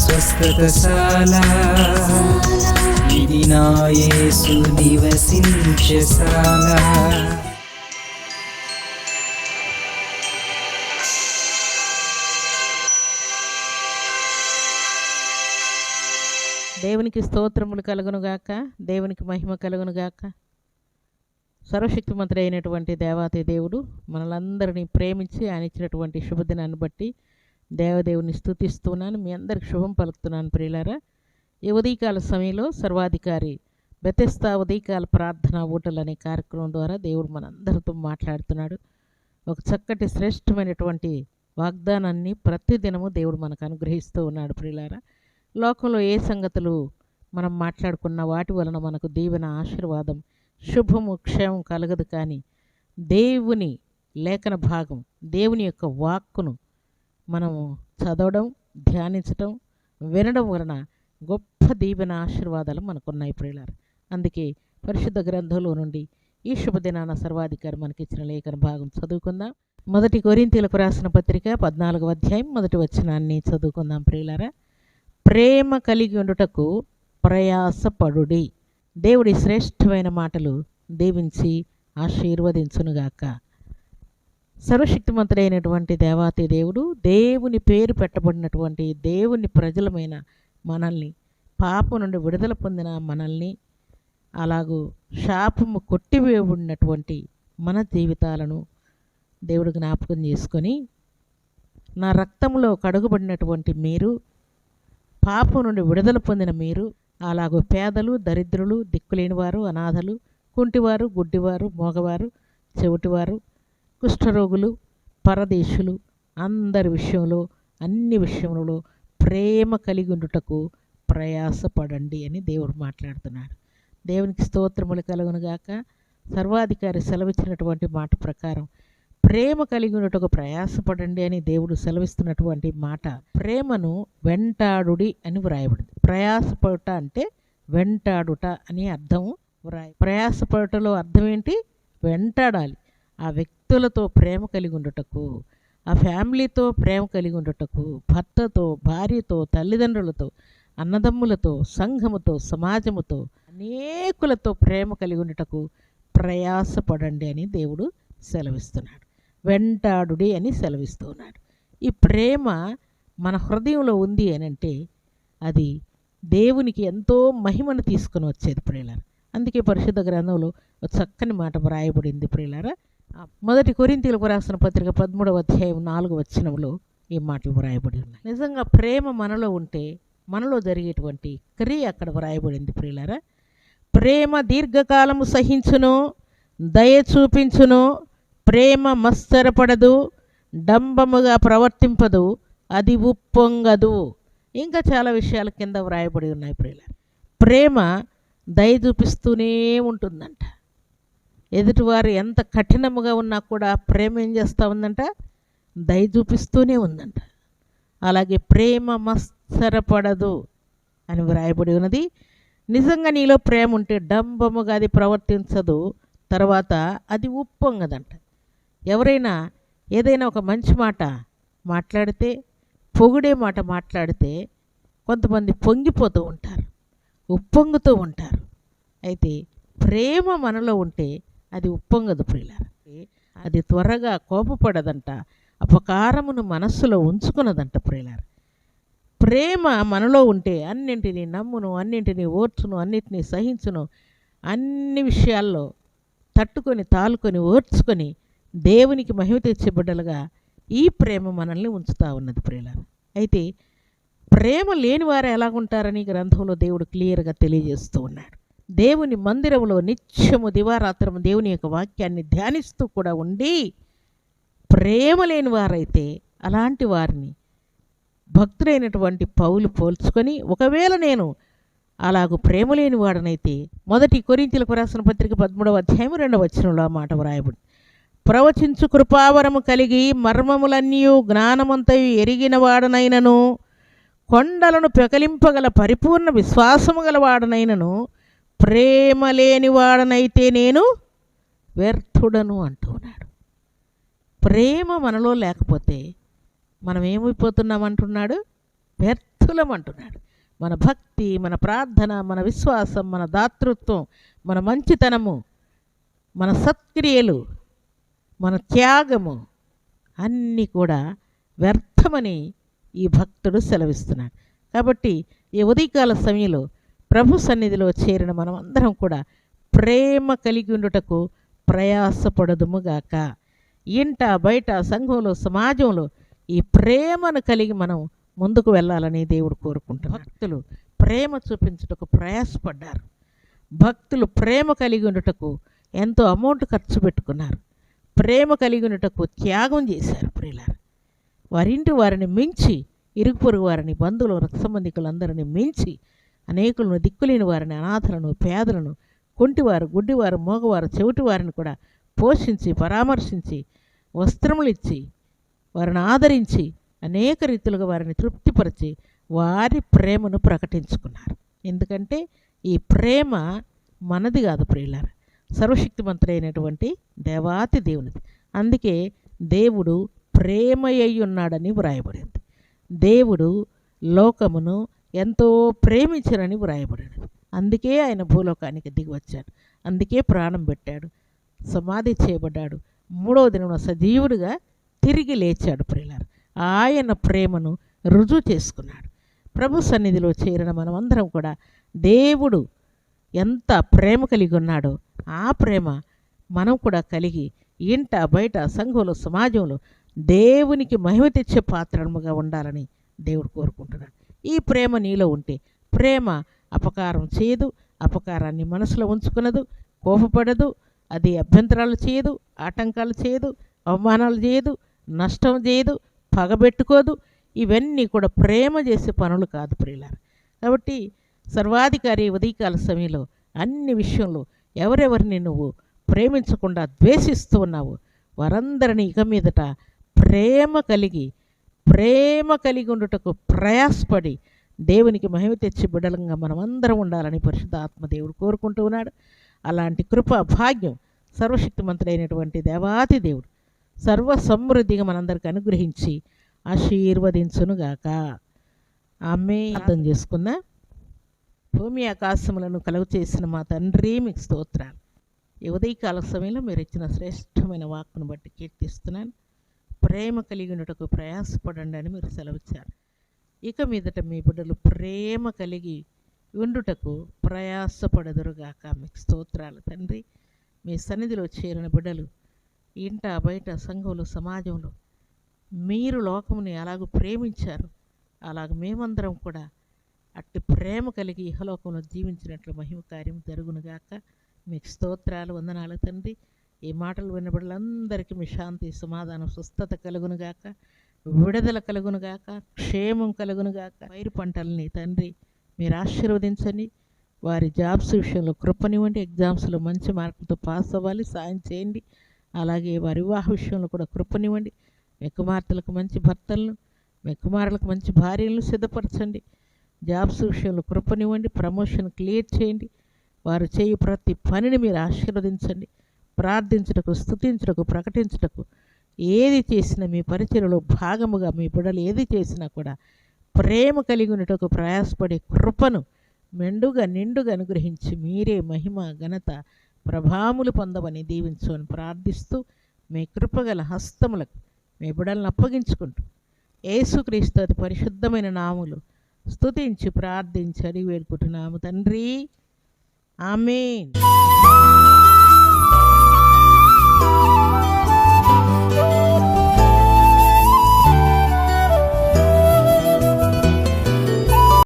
స్వస్థతశాల. ఇది నా యేసు నివసించశాల దేవునికి స్తోత్రములు కలుగునుగాక దేవునికి మహిమ కలుగునుగాక. సర్వశక్తిమంతుడైనటువంటి దేవాతి దేవుడు మనలందరినీ ప్రేమించి ఆయన ఇచ్చినటువంటి శుభదినాన్ని బట్టి దేవదేవుని స్థుతిస్తున్నాను మీ అందరికి శుభం పలుకుతున్నాను ప్రియులారా. ఈ ఉదయకాల సమయంలో సర్వాధికారి బెతెస్తా ఉదయకాల ప్రార్థన ఊటలు అనే కార్యక్రమం ద్వారా దేవుడు మనందరితో మాట్లాడుతున్నాడు. ఒక చక్కటి శ్రేష్టమైనటువంటి వాగ్దానాన్ని ప్రతిదినము దేవుడు మనకు అనుగ్రహిస్తూ ఉన్నాడు ప్రియులారా. లోకంలో ఏ సంగతులు మనం మాట్లాడుకున్న వాటి వలన మనకు దీవెన ఆశీర్వాదం శుభము క్షేమం కలగదు కానీ దేవుని లేఖన భాగం దేవుని యొక్క వాక్కును మనము చదవడం ధ్యానించటం వినడం వలన గొప్ప దీవెన ఆశీర్వాదాలు మనకున్నాయి ప్రియులారు. అందుకే పరిశుద్ధ గ్రంథంలో నుండి ఈ శుభదినాన సర్వాధికారి మనకిచ్చిన లేఖన భాగం చదువుకుందాం. మొదటి కొరింతీలకు రాసిన పత్రిక పద్నాలుగవ అధ్యాయం మొదటి వచనాన్ని చదువుకుందాం ప్రియులారా. ప్రేమ కలిగి ఉండుటకు ప్రయాసపడుడి. దేవుడి శ్రేష్టమైన మాటలు దీవించి ఆశీర్వదించునుగాక. సర్వశక్తిమంతుడైనటువంటి దేవాతి దేవుడు దేవుని పేరు పెట్టబడినటువంటి దేవుని ప్రజలమైన మనల్ని పాపం నుండి విడుదల పొందిన మనల్ని అలాగూ శాపము కొట్టివేయబడినటువంటి మన జీవితాలను దేవుడు జ్ఞాపకం చేసుకొని నా రక్తంలో కడుగుబడినటువంటి మీరు పాపం నుండి విడుదల పొందిన మీరు అలాగూ పేదలు దరిద్రులు దిక్కులేని వారు అనాథలు కుంటివారు గుడ్డివారు మోగవారు చెవిటివారు కుష్ఠరోగులు పరదేశులు అందరి విషయంలో అన్ని విషయములలో ప్రేమ కలిగి ఉండుటకు ప్రయాసపడండి అని దేవుడు మాట్లాడుతున్నాడు దేవునికి స్తోత్రములు కలుగునుగాక సర్వాధికారి సెలవిచ్చినటువంటి మాట ప్రకారం ప్రేమ కలిగి ఉండటకు ప్రయాసపడండి అని దేవుడు సెలవిస్తున్నటువంటి మాట ప్రేమను వెంటాడుడి అని వ్రాయబడింది. ప్రయాసపడుట అంటే వెంటాడుట అని అర్థం వ్రాయ ప్రయాసపడటలో అర్థం ఏంటి? వెంటాడాలి. ఆ వ్యక్తులతో ప్రేమ కలిగి ఉండటకు ఆ ఫ్యామిలీతో ప్రేమ కలిగి ఉండటకు భర్తతో భార్యతో తల్లిదండ్రులతో అన్నదమ్ములతో సంఘముతో సమాజముతో అనేకులతో ప్రేమ కలిగి ఉండటకు ప్రయాసపడండి అని దేవుడు సెలవిస్తున్నాడు. వెంటాడుడి అని సెలవిస్తున్నాడు. ఈ ప్రేమ మన హృదయంలో ఉంది అని అంటే అది దేవునికి ఎంతో మహిమను తీసుకొని వచ్చేది ప్రియులారా. అందుకే పరిశుద్ధ గ్రంథంలో చక్కని మాట వ్రాయబడింది ప్రియులారా. మొదటి కొరింతీలకు రాసిన పత్రిక పదమూడవ అధ్యాయం నాలుగు వచనంలో ఈ మాటలు వ్రాయబడి ఉన్నాయి. నిజంగా ప్రేమ మనలో ఉంటే మనలో జరిగేటువంటి క్రియ అక్కడ వ్రాయబడింది ప్రియులారా. ప్రేమ దీర్ఘకాలము సహించును దయ చూపించును ప్రేమ మత్సరపడదు డంబముగా ప్రవర్తింపదు అది ఉప్పొంగదు. ఇంకా చాలా విషయాల కింద వ్రాయబడి ఉన్నాయి ప్రియుల ప్రేమ దయ చూపిస్తూనే ఉంటుందంట. ఎదుటివారు ఎంత కఠినముగా ఉన్నా కూడా ప్రేమ ఏం చేస్తూ ఉందంట? దయ చూపిస్తూనే ఉందంట. అలాగే ప్రేమ మత్సరపడదు అని వ్రాయబడి ఉన్నది. నిజంగా నీలో ప్రేమ ఉంటే డంబముగా అది ప్రవర్తించదు. తర్వాత అది ఉప్పొంగదంట. ఎవరైనా ఏదైనా ఒక మంచి మాట మాట్లాడితే పొగిడే మాట మాట్లాడితే కొంతమంది పొంగిపోతూ ఉంటారు ఉప్పొంగుతూ ఉంటారు. అయితే ప్రేమ మనలో ఉంటే అది ఉప్పొంగదు ప్రియులార. అది త్వరగా కోపపడదంట అపకారమును మనస్సులో ఉంచుకున్నదంట ప్రియులార. ప్రేమ మనలో ఉంటే అన్నింటినీ నమ్మును అన్నింటినీ ఓర్చును అన్నింటినీ సహించును అన్ని విషయాల్లో తట్టుకొని తాలుకొని ఓర్చుకొని దేవునికి మహిమ తెచ్చే బిడ్డలుగా ఈ ప్రేమ మనల్ని ఉంచుతూ ఉన్నది ప్రియులార. అయితే ప్రేమ లేని వారు ఎలాగుంటారని గ్రంథంలో దేవుడు క్లియర్గా తెలియజేస్తూ ఉన్నాడు. దేవుని మందిరంలో నిత్యము దివారాత్రము దేవుని యొక్క వాక్యాన్ని ధ్యానిస్తూ కూడా ఉండి ప్రేమ లేని వారైతే అలాంటి వారిని భక్తుడైనటువంటి పౌలు పోల్చుకొని ఒకవేళ నేను అలాగూ ప్రేమ లేని వాడనైతే మొదటి కొరింతలకు రాసిన పత్రిక పదమూడవ అధ్యాయం రెండవ వచనంలో ఆ మాట వ్రాయబడి ప్రవచించు కృపావరము కలిగి మర్మములన్నీ జ్ఞానమంతయు ఎరిగిన వాడనైనను కొండలను పెకలింపగల పరిపూర్ణ విశ్వాసము గల వాడనైనను ప్రేమ లేనివాడనైతే నేను వ్యర్థుడను అంటున్నాడు. ప్రేమ మనలో లేకపోతే మనం ఏమైపోతున్నాం అంటున్నాడు వ్యర్థులం అంటున్నాడు మన భక్తి మన ప్రార్థన మన విశ్వాసం మన దాతృత్వం మన మంచితనము మన సత్క్రియలు మన త్యాగము అన్నీ కూడా వ్యర్థమని ఈ భక్తుడు సెలవిస్తున్నాడు. కాబట్టి ఈ ఉదయకాల సమయంలో ప్రభు సన్నిధిలో చేరిన మనం అందరం కూడా ప్రేమ కలిగి ఉండుటకు ప్రయాసపడదుముగాక. ఇంట బయట సంఘంలో సమాజంలో ఈ ప్రేమను కలిగి మనం ముందుకు వెళ్ళాలని దేవుడు కోరుకుంటాం భక్తులు ప్రేమ చూపించుటకు ప్రయాసపడ్డారు. భక్తులు ప్రేమ కలిగి ఉండుటకు ఎంతో అమౌంట్ ఖర్చు పెట్టుకున్నారు. ప్రేమ కలిగి ఉండుటకు త్యాగం చేశారు ప్రియులారు. వారింటి వారిని మించి ఇరుగు పొరుగు వారిని బంధువులు రక్త సంబంధికులందరినీ మించి అనేకులను దిక్కులేని వారిని అనాథలను పేదలను కుంటివారు గుడ్డివారు మోగవారు చెవిటి వారిని కూడా పోషించి పరామర్శించి వస్త్రములు ఇచ్చి వారిని ఆదరించి అనేక రీతులుగా వారిని తృప్తిపరిచి వారి ప్రేమను ప్రకటించుకున్నారు. ఎందుకంటే ఈ ప్రేమ మనది కాదు ప్రియులారా. సర్వశక్తిమంతుడైనటువంటి దేవాతి దేవునిది. అందుకే దేవుడు ప్రేమయ్యున్నాడని వ్రాయబడింది. దేవుడు లోకమును ఎంతో ప్రేమించరని వ్రాయబడినది. అందుకే ఆయన భూలోకానికి దిగి వచ్చాడు. అందుకే ప్రాణం పెట్టాడు. సమాధి చేయబడ్డాడు. మూడవ దినం సజీవుడిగా తిరిగి లేచాడు ప్రియులారు. ఆయన ప్రేమను రుజువు చేసుకున్నాడు. ప్రభు సన్నిధిలో చేరిన మనమందరం కూడా దేవుడు ఎంత ప్రేమ కలిగి ఉన్నాడో ఆ ప్రేమ మనం కూడా కలిగి ఇంట బయట సంఘంలో సమాజంలో దేవునికి మహిమ తెచ్చే పాత్రముగా ఉండాలని దేవుడు కోరుకుంటున్నాడు. ఈ ప్రేమ నీలో ఉంటే ప్రేమ అపకారం చేయదు అపకారాన్ని మనసులో ఉంచుకునదు కోపపడదు అది అభ్యంతరాలు చేయదు ఆటంకాలు చేయదు అవమానాలు చేయదు నష్టం చేయదు పగబెట్టుకోదు. ఇవన్నీ కూడా ప్రేమ చేసే పనులు కాదు ప్రియులారు. కాబట్టి సర్వాధికారి ఉదయకాల సమయంలో అన్ని విషయంలో ఎవరెవరిని నువ్వు ప్రేమించకుండా ద్వేషిస్తూ ఉన్నావు వారందరినీ ఇక మీదట ప్రేమ కలిగి ప్రేమ కలిగి ఉండుటకు ప్రయాసపడి దేవునికి మహిమ తెచ్చి బిడలంగా మనమందరం ఉండాలని పరిశుద్ధ దేవుడు కోరుకుంటూ ఉన్నాడు. అలాంటి కృప భాగ్యం సర్వశక్తిమంతుడైనటువంటి దేవాతి దేవుడు సర్వ సమృద్ధిగా మనందరికి అనుగ్రహించి ఆశీర్వదించునుగాక. ఆమె అర్థం చేసుకుందా. భూమి ఆకాశములను కలుగు చేసిన మా తండ్రి మీకు స్తోత్రాలు. ఈ ఉదయకాల సమయంలో మీరు ఇచ్చిన శ్రేష్టమైన వాక్కును బట్టి కీర్తిస్తున్నాను. ప్రేమ కలిగి ఉండటకు ప్రయాసపడండి అని మీరు సెలవిచ్చారు. ఇక మీదట మీ బిడ్డలు ప్రేమ కలిగి ఉండుటకు ప్రయాసపడదురుగాక. మీకు స్తోత్రాలు తండ్రి. మీ సన్నిధిలో చేరిన బిడ్డలు ఇంట బయట సంఘంలో సమాజంలో మీరు లోకముని అలాగ ప్రేమించారు. అలాగ మేమందరం కూడా అట్టి ప్రేమ కలిగి ఇహలోకంలో జీవించినట్లు మహిమ కార్యం జరుగునుగాక. మీకు స్తోత్రాలు వందనాలు తండ్రి. ఈ మాటలు వినబడులందరికీ మీ శాంతి సమాధానం స్వస్థత కలుగునుగాక విడుదల కలుగునుగాక క్షేమం కలుగునుగాక పైరు పంటల్ని తండ్రి మీరు ఆశీర్వదించండి. వారి జాబ్స్ విషయంలో కృపనివ్వండి. ఎగ్జామ్స్లో మంచి మార్కులతో పాస్ అవ్వాలి. సాయం చేయండి. అలాగే వారి వివాహ విషయంలో కూడా కృపనివ్వండి. మీ కుమార్తెలకు మంచి భర్తలను మీ కుమారులకు మంచి భార్యలను సిద్ధపరచండి. జాబ్స్ విషయంలో కృపనివ్వండి. ప్రమోషన్ క్లియర్ చేయండి. వారు చేయు ప్రతి పనిని మీరు ఆశీర్వదించండి. ప్రార్థించుటకు స్థుతించుటకు ప్రకటించుటకు ఏది చేసినా మీ పరిచయలో భాగముగా మీ బిడ్డలు ఏది చేసినా కూడా ప్రేమ కలిగి ఉన్నటకు ప్రయాసపడే కృపను మెండుగా నిండుగా అనుగ్రహించి మీరే మహిమ ఘనత ప్రభాములు పొందవని దీవించమని ప్రార్థిస్తూ మీ కృపగల హస్తములకు మీ బిడలను అప్పగించుకుంటూ యేసుక్రీస్తు అతి పరిశుద్ధమైన నాములు స్తుతించి ప్రార్థించి అడిగి వేడుకుంటున్నాము తండ్రి. ఆమెన్.